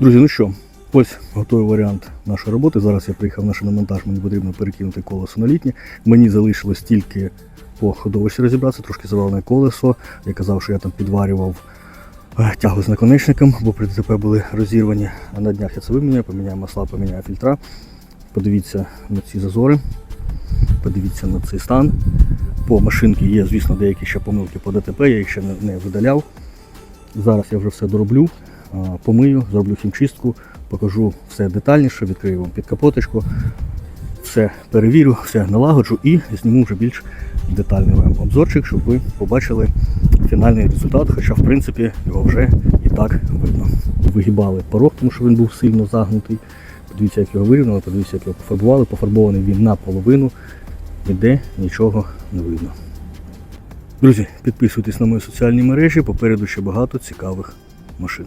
Друзі, ну що, ось готовий варіант нашої роботи. Зараз я приїхав на шиномонтаж, мені потрібно перекинути колесо на літнє. Мені залишилось тільки по ходовищі розібратися, трошки завалене колесо. Я казав, що я там підварював е, тягу з наконечником, бо при ДТП були розірвані. А на днях я це виміняю, поміняю масла, поміняю фільтра. Подивіться на ці зазори, подивіться на цей стан. По машинці є, звісно, деякі ще помилки по ДТП, я їх ще не, видаляв. Зараз я вже все дороблю, помию, зроблю хімчистку, покажу все детальніше, відкрию вам під капоточку, все перевірю, все налагоджу і зніму вже більш детальний вам обзорчик, щоб ви побачили фінальний результат, хоча в принципі його вже і так видно. Вигибали порог, тому що він був сильно загнутий. Подивіться, як його вирівняли, подивіться, як його пофарбували. Пофарбований він наполовину, ніде нічого не видно. Друзі, підписуйтесь на мої соціальні мережі, попереду ще багато цікавих машин.